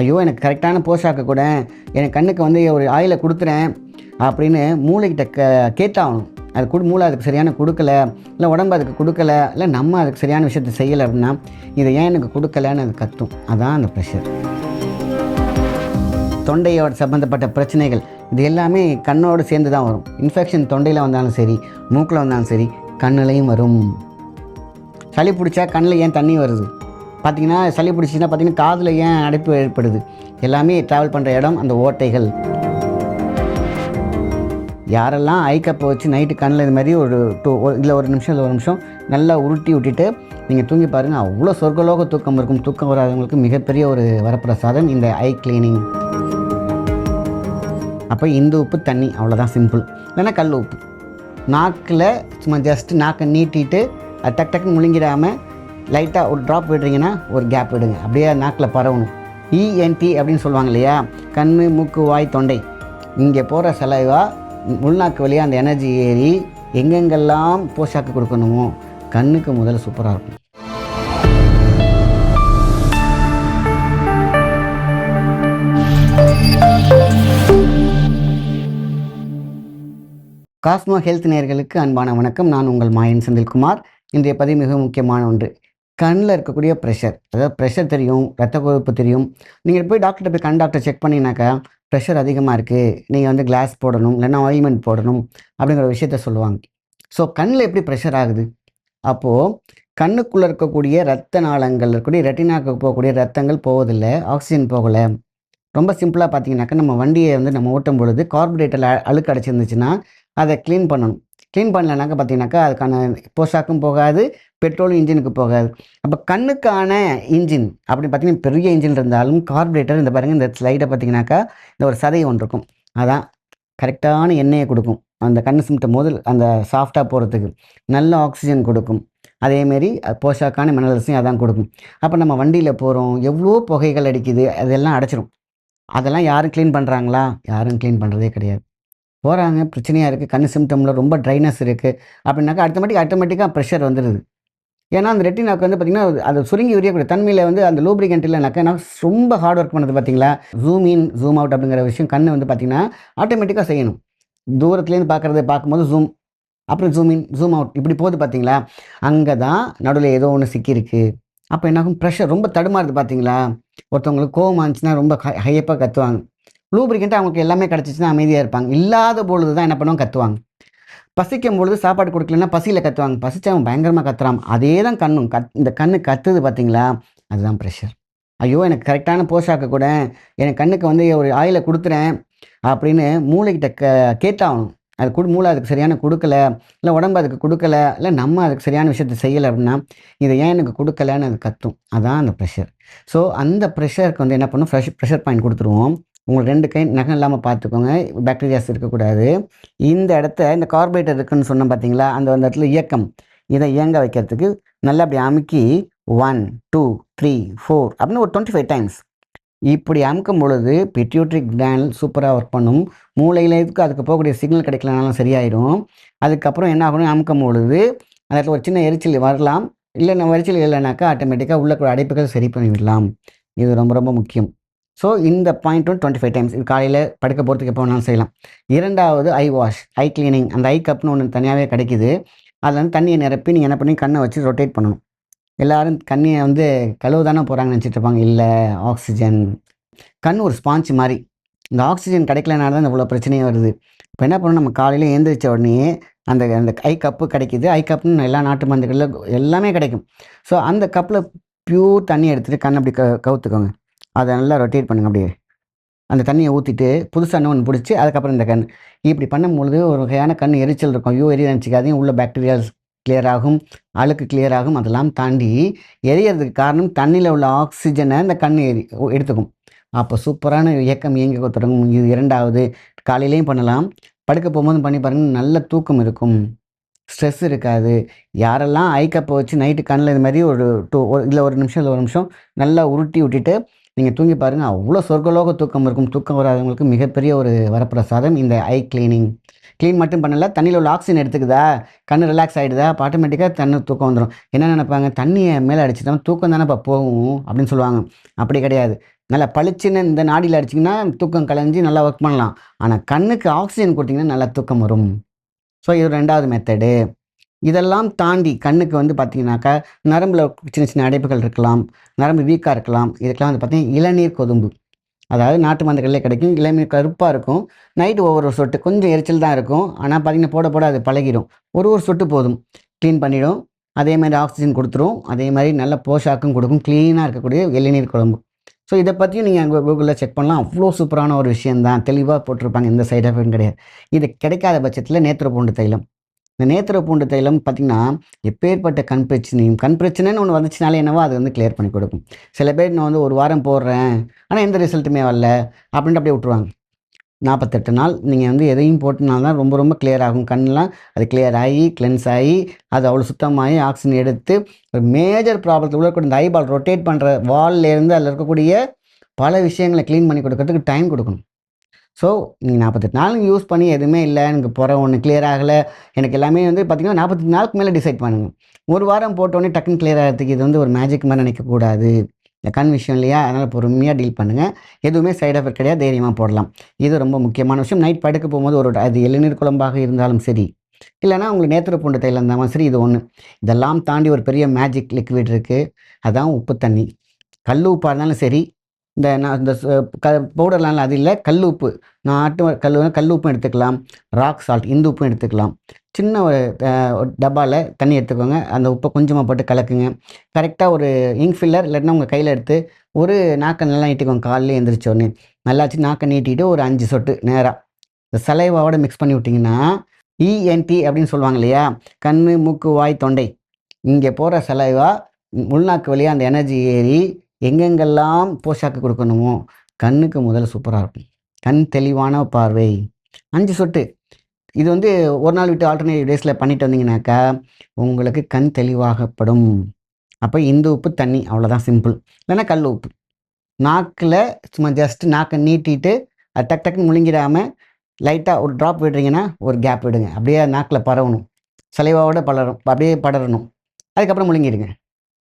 ஐயோ எனக்கு கரெக்டான போஷாக்கை கூட. என் கண்ணுக்கு வந்து ஒரு ஆயிலை கொடுத்துறேன் அப்படின்னு மூளைக்கிட்ட க கேட்டாகணும் அது கொடு மூளை அதுக்கு சரியான கொடுக்கல இல்லை உடம்பு அதுக்கு கொடுக்கல இல்லை நம்ம அதுக்கு சரியான விஷயத்தை செய்யலை அப்படின்னா இதை ஏன் எனக்கு கொடுக்கலன்னு அது கத்தும். அதான் அந்த ப்ரெஷர் தொண்டையோட சம்மந்தப்பட்ட பிரச்சனைகள் இது எல்லாமே கண்ணோடு சேர்ந்து தான் வரும். இன்ஃபெக்ஷன் தொண்டையில் வந்தாலும் சரி மூக்கில் வந்தாலும் சரி கண்ணுலையும் வரும். சளி பிடிச்சா கண்ணில் ஏன் தண்ணி வருது? பார்த்தீங்கன்னா சளி பிடிச்சிச்சின்னா பார்த்தீங்கன்னா காதில் ஏன் அடைப்பு ஏற்படுது? எல்லாமே ட்ராவல் பண்ணுற இடம் அந்த ஓட்டைகள். யாரெல்லாம் ஐ கப்பை வச்சு நைட்டு கண்ணில் இது மாதிரி ஒரு டூ இல்லை ஒரு நிமிஷம் இல்லை ஒரு நிமிஷம் நல்லா உருட்டி விட்டுட்டு நீங்கள் தூங்கி பாருங்கள் அவ்வளோ சொர்க்கலோக தூக்கம் இருக்கும். தூக்கம் வராதவங்களுக்கு மிகப்பெரிய ஒரு வரப்பிரசாதம் இந்த ஐ கிளீனிங் அப்போ இந்த உப்பு தண்ணி அவ்வளோதான் சிம்பிள் இல்லைன்னா கல் உப்பு. நாக்கில் சும்மா ஜஸ்ட் நாக்கை நீட்டிட்டு டக் டக்குன்னு முழுங்கிடாமல் லைட்டாக ஒரு ட்ராப் விடுறீங்கன்னா ஒரு கேப் விடுங்க. அப்படியே நாக்கில் பரவணும். இஎன்டி அப்படின்னு சொல்லுவாங்க இல்லையா? கண் மூக்கு வாய் தொண்டை. இங்கே போகிற செலவாக உள்நாக்கு வழியாக அந்த எனர்ஜி ஏறி எங்கெங்கெல்லாம் போஷாக்கு கொடுக்கணுமோ கண்ணுக்கு முதல்ல சூப்பராக இருக்கும். காஸ்மோ ஹெல்த் நேயர்களுக்கு அன்பான வணக்கம். நான் உங்கள் மாயன் செந்தில்குமார். இன்றைய பதிவு மிக முக்கியமான ஒன்று. கண்ணில் இருக்கக்கூடிய ப்ரெஷர் அதாவது ப்ரெஷர் தெரியும் ரத்த கொழுப்பு தெரியும். நீங்கள் போய் டாக்டர்கிட்ட போய் கண் டாக்டர் செக் பண்ணினாக்கா ப்ரெஷர் அதிகமாக இருக்குது நீங்கள் வந்து கிளாஸ் போடணும் இல்லைன்னா ஆயில்மெண்ட் போடணும் அப்படிங்கிற விஷயத்த சொல்லுவாங்க. ஸோ கண்ணில் எப்படி ப்ரெஷர் ஆகுது? அப்போது கண்ணுக்குள்ளே இருக்கக்கூடிய ரத்த நாளங்கள் இருக்கக்கூடிய ரெட்டினாக்கு போகக்கூடிய ரத்தங்கள் போவதில்லை ஆக்சிஜன் போகலை. ரொம்ப சிம்பிளாக பார்த்தீங்கன்னாக்கா நம்ம வண்டியை வந்து நம்ம ஓட்டும் பொழுது கார்பரேட்டில் அழுக்கு அடைச்சிருந்துச்சுன்னா அதை க்ளீன் பண்ணணும். க்ளீன் பண்ணலனாக்கா பார்த்தீங்கன்னாக்கா அதுக்கான போஷாக்கும் போகாது பெட்ரோல் இன்ஜினுக்கு போகாது. அப்போ கண்ணுக்கான இன்ஜின் அப்படின்னு பார்த்தீங்கன்னா பெரிய இன்ஜின் இருந்தாலும் கார்பரேட்டர் இந்த பாருங்கள் இந்த ஸ்லைடை பார்த்தீங்கன்னாக்கா இந்த ஒரு சதை ஒன்று இருக்கும். அதான் கரெக்டான எண்ணெயை கொடுக்கும். அந்த கண்ணு சிமிட்டும் போது அந்த சாஃப்டாக போகிறதுக்கு நல்ல ஆக்சிஜன் கொடுக்கும். அதேமாரி போஷாக்கான மினரல்ஸையும் அதான் கொடுக்கும். அப்போ நம்ம வண்டியில் போகிறோம் எவ்வளோ புகைகள் அடிக்குது அதெல்லாம் அடைச்சிரும். அதெல்லாம் யாரும் க்ளீன் பண்ணுறாங்களா யாரும் க்ளீன் பண்ணுறதே கிடையாது. போகிறாங்க பிரச்சனையாக இருக்குது கண் சிம்டமில் ரொம்ப ட்ரைனஸ் இருக்குது அப்படின்னாக்கா ஆட்டோமேட்டிக் ஆட்டோமேட்டிக்காக ப்ரெஷர் வந்துடுது ஏன்னா அந்த ரெட்டினாக்கு வந்து பார்த்திங்கன்னா அது சுருங்கி உரியக்கூடிய தன்மையில் வந்து அந்த லூப்ரிகண்ட் இல்லைனாக்கா நான் ரொம்ப ஹார்ட் ஒர்க் பண்ணது பார்த்தீங்களா ஜூம் இன் ஜூம் அவுட் அப்படிங்கிற விஷயம் கண்ணு வந்து பார்த்திங்கன்னா ஆட்டோமேட்டிக்காக செய்யணும். தூரத்துலேருந்து பார்க்குறத பார்க்கும்போது ஜூம் அப்புறம் ஜூம் இன் ஜூம் அவுட் இப்படி போகுது பார்த்தீங்களா அங்கே தான் நடுவில் ஏதோ ஒன்று சிக்கியிருக்கு. அப்போ என்னாகும்? ப்ரெஷர் ரொம்ப தடுமாறுது பார்த்தீங்களா ஒருத்தவங்களுக்கு கோவம் ஆச்சுன்னா ரொம்ப ஹையப்பாக கத்துவாங்க. லூப்ரிகண்ட்டாக அவங்களுக்கு எல்லாமே கிடச்சிச்சின்னா அமைதியாக இருப்பாங்க. இல்லாத பொழுது தான் என்ன பண்ணுவாங்க? கத்துவாங்க. பசிக்கும் பொழுது சாப்பாடு கொடுக்கலன்னா பசியில் கத்துவாங்க. பசிச்சவன் பயங்கரமாக கத்துறான். அதே தான் கண்ணும். கத் இந்த கண்ணு கத்துது பார்த்தீங்களா அதுதான் ப்ரெஷர் ஐயோ எனக்கு கரெக்டான போஷாக்கு கூட எனக்கு கண்ணுக்கு வந்து ஒரு ஆயிலை கொடுத்துறேன் அப்படின்னு மூளைக்கிட்ட க கேட்டாகணும். அது கொடு மூளை அதுக்கு சரியான கொடுக்கல இல்லை உடம்பு அதுக்கு கொடுக்கல இல்லை நம்ம அதுக்கு சரியான விஷயத்தை செய்யலை அப்படின்னா இதை ஏன் எனக்கு கொடுக்கலன்னு அது கத்தும். அதான் அந்த ப்ரெஷர் ஸோ அந்த ப்ரெஷருக்கு வந்து என்ன பண்ணும்? ஃப்ரெஷ் ப்ரெஷர் பாயிண்ட் கொடுத்துருவோம். உங்களுக்கு ரெண்டு கை நகம் இல்லாமல் பார்த்துக்கோங்க பாக்டீரியாஸ் இருக்கக்கூடாது. இந்த இடத்த இந்த கார்பரேட்டர் இருக்குன்னு சொன்னோம் பார்த்தீங்களா அந்த அந்த இடத்துல இயக்கம். இதை இயங்க வைக்கிறதுக்கு நல்லா அப்படி அமுக்கி ஒன் டூ த்ரீ ஃபோர் அப்படின்னு ஒரு டுவெண்ட்டி ஃபைவ் டைம்ஸ் இப்படி அமுக்கும் பொழுது பிட்யூட்ரி கிராண்ட் சூப்பராக ஒர்க் பண்ணும். மூளையிலேருக்கு அதுக்கு போகக்கூடிய சிக்னல் கிடைக்கலனாலும் சரியாயிடும் அதுக்கப்புறம் என்ன ஆகணும் அமுக்கும் பொழுது அந்த இடத்துல ஒரு சின்ன எரிச்சல் வரலாம். இல்லை நம்ம எரிச்சல் இல்லைனாக்கா ஆட்டோமேட்டிக்காக உள்ள அடைப்புகள் சரி பண்ணிவிடலாம். இது ரொம்ப ரொம்ப முக்கியம். ஸோ இந்த point one twenty five times இது காலையில் படுக்க போகிறதுக்கு எப்போ வேணாலும் செய்யலாம். இரண்டாவது ஐ வாஷ் ஐ கிளீனிங் அந்த ஐ கப்னு ஒன்று தனியாகவே கிடைக்குது. அதில் வந்து தண்ணியை நிரப்பி நீங்கள் என்ன பண்ணி கண்ணை வச்சு ரொட்டேட் பண்ணணும். எல்லோரும் கண்ணியை வந்து கழுவு தானே போகிறாங்கன்னு நினச்சிட்டு இருப்பாங்க. இல்லை ஆக்சிஜன் கண் ஒரு ஸ்பாஞ்சு மாதிரி. இந்த ஆக்சிஜன் கிடைக்கலனால தான் இவ்வளோ பிரச்சனையும் வருது. இப்போ என்ன பண்ணணும்? நம்ம காலையில் எழுந்திரிச்ச உடனே அந்த அந்த ஐ கப்பு கிடைக்கிது. ஐ கப்புன்னு எல்லா நாட்டு மருந்துகளில் எல்லாமே கிடைக்கும். ஸோ அந்த கப்பில் ப்யூர் தண்ணி எடுத்துகிட்டு கண் அப்படி க கவுத்துக்கோங்க. அதை நல்லா ரொட்டேட் பண்ணுங்க அப்படியே. அந்த தண்ணியை ஊற்றிட்டு புதுசாக ஒன்று பிடிச்சி அதுக்கப்புறம் இந்த கண். இப்படி பண்ணும்பொழுது ஒரு வகையான கண் எரிச்சல் இருக்கும். ஐயோ எரிய நினச்சிக்காதையும் உள்ள பாக்டீரியாஸ் கிளியர் ஆகும். அழுக்கு கிளியர் ஆகும். அதெல்லாம் தாண்டி எரியறதுக்கு காரணம் தண்ணியில் உள்ள ஆக்சிஜனை அந்த கண் எரி எடுத்துக்கும். அப்போ சூப்பரான இயக்கம் இயங்க தொடங்கும் இது இரண்டாவது. காலையிலையும் பண்ணலாம். படுக்க போகும்போது பண்ணி பாருங்கள் நல்ல தூக்கம் இருக்கும். ஸ்ட்ரெஸ் இருக்காது. யாரெல்லாம் ஐ கப்பை வச்சு நைட்டு கண்ணில் இது மாதிரி ஒரு டூ இல்லை ஒரு நிமிஷம் இல்லை ஒரு நிமிஷம் நல்லா உருட்டி விட்டுட்டு நீங்கள் தூங்கி பாருங்கள் அவ்வளோ சொர்க்கலோக தூக்கம் இருக்கும். தூக்கம் வராதவங்களுக்கு மிகப்பெரிய ஒரு வரப்பிரசாதம். இந்த ஐ கிளீனிங். க்ளீன் மட்டும் பண்ணலை தண்ணியில் உள்ள ஆக்சிஜன் எடுத்துக்குதா? கண் ரிலாக்ஸ் ஆகிடுதா ஆட்டோமேட்டிக்காக தண்ணி தூக்கம் வந்துடும் என்ன நினைப்பாங்க? தண்ணியை மேலே அடிச்சுட்டா தூக்கம் தானே இப்போ போகும் அப்படின்னு சொல்லுவாங்க. அப்படி கிடையாது. நல்லா பளிச்சுன்னு இந்த நாடியில் அடிச்சிங்கன்னா தூக்கம் கலைஞ்சி நல்லா ஒர்க் பண்ணலாம். ஆனால் கண்ணுக்கு ஆக்சிஜன் கொடுத்தீங்கன்னா நல்லா தூக்கம் வரும். ஸோ இது ரெண்டாவது மெத்தடு இதெல்லாம் தாண்டி கண்ணுக்கு வந்து பார்த்தீங்கன்னாக்கா நரம்பில் சின்ன சின்ன அடைப்புகள் இருக்கலாம் நரம்பு வீக்காக இருக்கலாம். இதுக்கெல்லாம் வந்து பார்த்தீங்கன்னா இளநீர் கொதும்பு அதாவது நாட்டு மருந்துகளிலே கிடைக்கும். இளநீர் கருப்பாக இருக்கும். நைட்டு ஒவ்வொரு சொட்டு கொஞ்சம் எரிச்சல் தான் இருக்கும். ஆனால் பார்த்தீங்கன்னா போட போட அது பழகிடும் ஒரு ஒரு சொட்டு போதும். க்ளீன் பண்ணிடும். அதே மாதிரி ஆக்சிஜன் கொடுத்துரும். அதே மாதிரி நல்ல போஷாக்கும் கொடுக்கும். க்ளீனாக இருக்கக்கூடிய இளநீர் குழம்பு. ஸோ இதை பற்றியும் நீங்கள் கூகுளில் செக் பண்ணலாம். அவ்வளோ சூப்பரான ஒரு விஷயந்தான் தெளிவாக போட்டிருப்பாங்க. எந்த சைட் எஃபெக்டும் கிடையாது. இது கிடைக்காத பட்சத்தில் நேத்திர பூண்டு தைலம். இந்த நேத்திர பூண்டு தைலம் பார்த்திங்கன்னா எப்பேற்பட்ட கண் பிரச்சனையும் கண் பிரச்சனைன்னு ஒன்று வந்துச்சுனாலே என்னவோ அது வந்து கிளியர் பண்ணி கொடுக்கும். சில பேர் நான் வந்து ஒரு வாரம் போடுறேன் ஆனால் எந்த ரிசல்ட்டுமே வரல அப்படின்ட்டு அப்படியே விட்ருவாங்க நாற்பத்தெட்டு நாள் நீங்கள் வந்து எதையும் போட்டுனால தான் ரொம்ப ரொம்ப கிளியர் ஆகும். கண்ணெலாம் அது கிளியர் ஆகி கிளென்ஸ் ஆகி அது அவ்வளோ சுத்தமாகி ஆக்சிஜன் எடுத்து ஒரு மேஜர் ப்ராப்ளத்தில் உள்ள இந்த ஐபால் ரொட்டேட் பண்ணுற வால்லேருந்து அதில் இருக்கக்கூடிய பல விஷயங்களை க்ளீன் பண்ணி கொடுக்கறதுக்கு டைம் கொடுக்கணும். ஸோ நீங்கள் நாற்பத்தெட்டு நாள் யூஸ் பண்ணி எதுவுமே இல்லை எனக்கு புற ஒன்று கிளியர் ஆகலை எனக்கு எல்லாமே வந்து பார்த்திங்கன்னா நாற்பத்தெட்டு நாளுக்கு மேலே டிசைட் பண்ணுங்கள் ஒரு வாரம் போட்டோன்னே டக்குன்னு கிளியர் ஆகிறதுக்கு இது வந்து ஒரு மேஜிக் மாதிரி நினைக்கக்கூடாது இந்த கண் விஷயம் இல்லையா? அதனால் பொறுமையாக டீல் பண்ணுங்கள் எதுவுமே சைடு எஃபெக்ட் கிடையாது தைரியமாக போடலாம். இது ரொம்ப முக்கியமான விஷயம். நைட் படுக்க போகும்போது ஒரு அது இளநீர் குழம்பாக இருந்தாலும் சரி. இல்லைனா உங்களுக்கு நேத்திர பூண்டு தைலம் இருந்தாலும் சரி இது ஒன்று இதெல்லாம் தாண்டி ஒரு பெரிய மேஜிக் லிக்விட் இருக்குது அதான் உப்பு தண்ணி. கல் உப்பாக இருந்தாலும் சரி இந்த நான் இந்த க பவுடர்லாம் அது இல்லை. கல் உப்பு. நாட்டு கல் கல் உப்பும் எடுத்துக்கலாம். ராக் சால்ட் இந்து உப்பும் எடுத்துக்கலாம். சின்ன ஒரு டப்பாவில் தண்ணி எடுத்துக்கோங்க. அந்த உப்பை கொஞ்சமாக போட்டு கலக்குங்க. கரெக்டாக ஒரு இங்க் ஃபில்லர் இல்லைன்னா உங்கள் கையில் எடுத்து ஒரு நாக்கை நல்லா நீட்டிக்கோங்க. காலையில் எழுந்திரிச்சோடனே நல்லாச்சு நாக்கை நீட்டிட்டு ஒரு அஞ்சு சொட்டு நேராக இந்த சலைவாவோட மிக்ஸ் பண்ணி விட்டிங்கன்னா இஎன்டி அப்படின்னு சொல்லுவாங்க இல்லையா? கண் மூக்கு வாய் தொண்டை. இங்கே போகிற சலைவா உள்நாக்கு வழியாக அந்த எனர்ஜி ஏறி எங்கெங்கெல்லாம் போஷாக்கு கொடுக்கணுமோ கண்ணுக்கு முதல்ல சூப்பராக இருக்கும். கண் தெளிவான பார்வை. அஞ்சு சொட்டு. இது வந்து ஒரு நாள் விட்டு ஆல்டர்னேட்டிவ் டேஸில் பண்ணிட்டு வந்தீங்கன்னாக்கா உங்களுக்கு கண் தெளிவாகப்படும். அப்போ இந்த உப்பு தண்ணி அவ்வளோதான் சிம்பிள் இல்லைன்னா கல் உப்பு. நாக்கில் சும்மா ஜஸ்ட் நாக்கை நீட்டிட்டு அது டக் டக்குன்னு முழுங்கிடாமல் லைட்டாக ஒரு ட்ராப் விடுறீங்கன்னா ஒரு கேப் விடுங்க. அப்படியே நாக்கில் பரவணும். சலைவாவோட பலரும் அப்படியே படரணும். அதுக்கப்புறம் முழுங்கிடுங்க.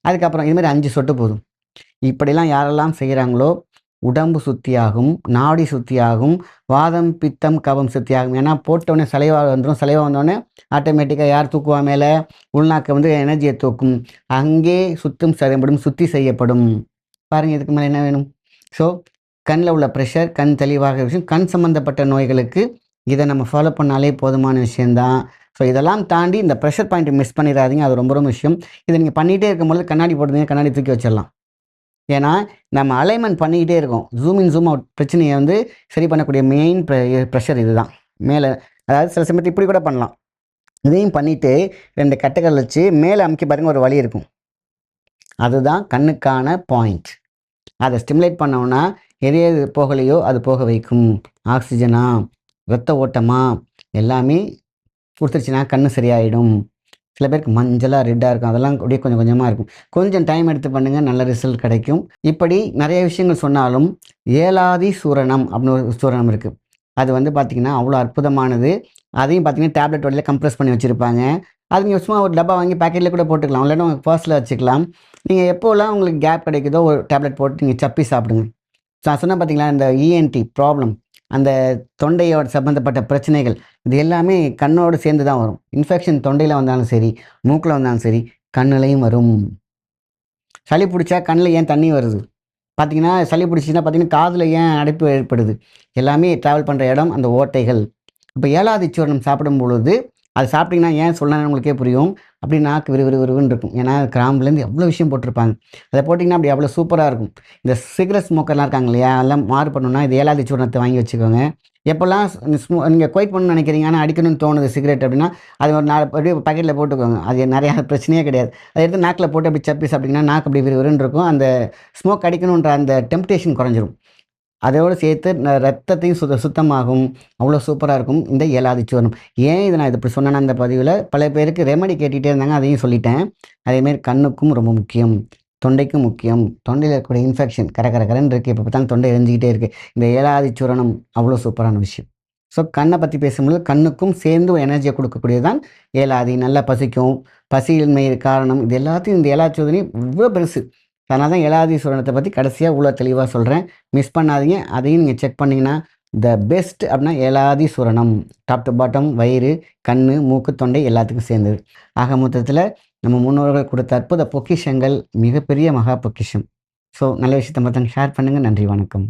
அதுக்கப்புறம் இதுமாதிரி அஞ்சு சொட்டு போதும். இப்படிலாம் யாரெல்லாம் செய்கிறாங்களோ உடம்பு சுத்தியாகும் நாடி சுத்தியாகும் வாதம் பித்தம் கபம் சுத்தியாகும். ஏன்னா போட்டோடனே சலைவா வந்துடும் சலைவா வந்தோடனே ஆட்டோமேட்டிக்காக யார் தூக்குவா மேலே? உள்நாக்க வந்து எனர்ஜியை தூக்கும். அங்கே சுத்தம் செய்யப்படும் சுத்தி செய்யப்படும். பாருங்கள் இதுக்கு மேலே என்ன வேணும்? ஸோ கண்ணில் உள்ள ப்ரெஷர் கண் தெளிவாக விஷயம் கண் சம்மந்தப்பட்ட நோய்களுக்கு இதை நம்ம ஃபாலோ பண்ணாலே போதுமான விஷயந்தான் ஸோ இதெல்லாம் தாண்டி இந்த ப்ரெஷர் பாயிண்ட் மிஸ் பண்ணிடாதீங்க. அது ரொம்ப ரொம்ப விஷயம். இதை நீங்கள் பண்ணிகிட்டே இருக்கும்போது கண்ணாடி போட்டுருந்தீங்க கண்ணாடி தூக்கி வச்சிடலாம். ஏன்னா நம்ம அலைன்மெண்ட் பண்ணிக்கிட்டே இருக்கோம். ஜூம் இன் ஜூம் அவுட் பிரச்சனையை வந்து சரி பண்ணக்கூடிய மெயின் ப்ரெஷர் இதுதான். மேலே அதாவது சில சமயத்தில் இப்படி கூட பண்ணலாம். இதையும் பண்ணிவிட்டு ரெண்டு கட்டைகள் வச்சு மேலே அமுக்கி பாருங்க ஒரு வழி இருக்கும். அதுதான் கண்ணுக்கான பாயிண்ட் அதை ஸ்டிமுலேட் பண்ணோம்னா எது எது போகலையோ அது போக வைக்கும். ஆக்சிஜனா ரத்த ஓட்டமா எல்லாமே கொடுத்துருச்சுன்னா கண்ணு சரியாயிடும். சில பேருக்கு மஞ்சளாக ரெட்டாக இருக்கும். அதெல்லாம் அப்படியே கொஞ்சம் கொஞ்சமாக இருக்கும். கொஞ்சம் டைம் எடுத்து பண்ணுங்கள் நல்ல ரிசல்ட் கிடைக்கும். இப்படி நிறைய விஷயங்கள் சொன்னாலும் ஏலாதி சூரணம் அப்படின்னு ஒரு சூரணம் இருக்குது அது வந்து பார்த்திங்கன்னா அவ்வளோ அற்புதமானது. அதையும் பார்த்திங்கன்னா டேப்லெட் வழியில் கம்ப்ரெஸ் பண்ணி வச்சுருப்பாங்க. அது நீங்கள் சும்மா ஒரு டப்பா வாங்கி பேக்கெட்டில் கூட போட்டுக்கலாம். இல்லைன்னா உங்கள் பர்ஸில் வச்சுக்கலாம். நீங்கள் எப்போல்லாம் உங்களுக்கு கேப் கிடைக்குதோ ஒரு டேப்லெட் போட்டு நீங்கள் சப்பி சாப்பிடுங்க. நான் சொன்னேன் பார்த்தீங்களா இந்த இஎன்டி ப்ராப்ளம் அந்த தொண்டையோட சம்மந்தப்பட்ட பிரச்சனைகள் இது எல்லாமே கண்ணோடு சேர்ந்து தான் வரும். இன்ஃபெக்ஷன் தொண்டையில் வந்தாலும் சரி மூக்கில் வந்தாலும் சரி கண்ணுலையும் வரும். சளி பிடிச்சா கண்ணில் ஏன் தண்ணி வருது? பார்த்தீங்கன்னா சளி பிடிச்சின்னா பார்த்தீங்கன்னா காதில் ஏன் அடைப்பு ஏற்படுது? எல்லாமே ட்ராவல் பண்ணுற இடம் அந்த ஓட்டைகள். இப்போ ஏழாவது சூரணம் சாப்பிடும் பொழுது அது சாப்பிட்டீங்கன்னா ஏன் சொல்லணும் உங்களுக்கே புரியும். அப்படி நாக்கு விறு விறு இருக்கும். ஏன்னா கிராம்புலேருந்து எவ்வளோ விஷயம் போட்டிருப்பாங்க. அதை போட்டிங்கன்னா அப்படி அவ்வளோ சூப்பராக இருக்கும். இந்த சிகரெட் ஸ்மோக்கர்லாம் இருக்காங்க இல்லையா? அதெல்லாம் மாறு பண்ணணும்னா இது ஏழாவது சூரணத்தை வாங்கி வச்சுக்கோங்க. எப்போல்லாம் ஸ்மோ நீங்கள் குவைட் பண்ணணும்னு நினைக்கிறீங்க. ஆனால் அடிக்கணும்னு தோணுது சிகரெட் அப்படின்னா அது ஒரு நாலு அப்படியே பாக்கெட்டில் போட்டுக்கோங்க. அது நிறையா பிரச்சனையே கிடையாது. அதை எடுத்து நாக்கில் போட்டு அப்படி சப்பி சாப்பிட்டிங்கன்னா நாக்கு அப்படி விறுவிறுன்னு இருக்கும். அந்த ஸ்மோக் அடிக்கணுன்ற அந்த டெம்டேஷன் குறைஞ்சிரும். அதோடு சேர்த்து ந- ரத்தத்தையும் சுத்த சுத்தமாகும். அவ்வளோ சூப்பராக இருக்கும். இந்த ஏலாதி சூரணம் ஏன் இதை நான் இது இப்படி சொன்னேன்னா அந்த பதிவில் பல பேருக்கு ரெமடி கேட்டுகிட்டே இருந்தாங்க. அதையும் சொல்லிட்டேன். அதேமாரி கண்ணுக்கும் ரொம்ப முக்கியம். தொண்டைக்கும் முக்கியம். தொண்டையில் இருக்கக்கூடிய இன்ஃபெக்ஷன் கர கரன்னு இருக்குது இப்போ பார்த்தாலும் தொண்டை எரிஞ்சிக்கிட்டே இருக்குது இந்த ஏலாதி சூரணம் அவ்வளோ சூப்பரான விஷயம். ஸோ கண்ணை பற்றி பேசும்போது கண்ணுக்கும் சேர்ந்து ஒரு எனர்ஜியை கொடுக்கக்கூடியதான் ஏலாதி நல்லா பசிக்கும். பசியின்மை காரணம். இது எல்லாத்தையும் இந்த ஏலாதி சோதனை இவ்வளோ பெருசு. அதனால தான் ஏழாதி பற்றி கடைசியாக உள்ள தெளிவாக சொல்கிறேன் மிஸ் பண்ணாதீங்க. அதையும் நீங்கள் செக் பண்ணிங்கன்னா த பெஸ்ட் அப்படின்னா ஏழாதி டாப் டு பாட்டம் வயிறு கண் மூக்கு தொண்டை எல்லாத்துக்கும் சேர்ந்தது. ஆக மொத்தத்தில் நம்ம முன்னோர்கள் கொடுத்த அற்புத பொக்கிஷங்கள் மிகப்பெரிய மகா பொக்கிஷம். ஸோ நல்ல விஷயத்தை மட்டும் ஷேர் பண்ணுங்கள் நன்றி வணக்கம்.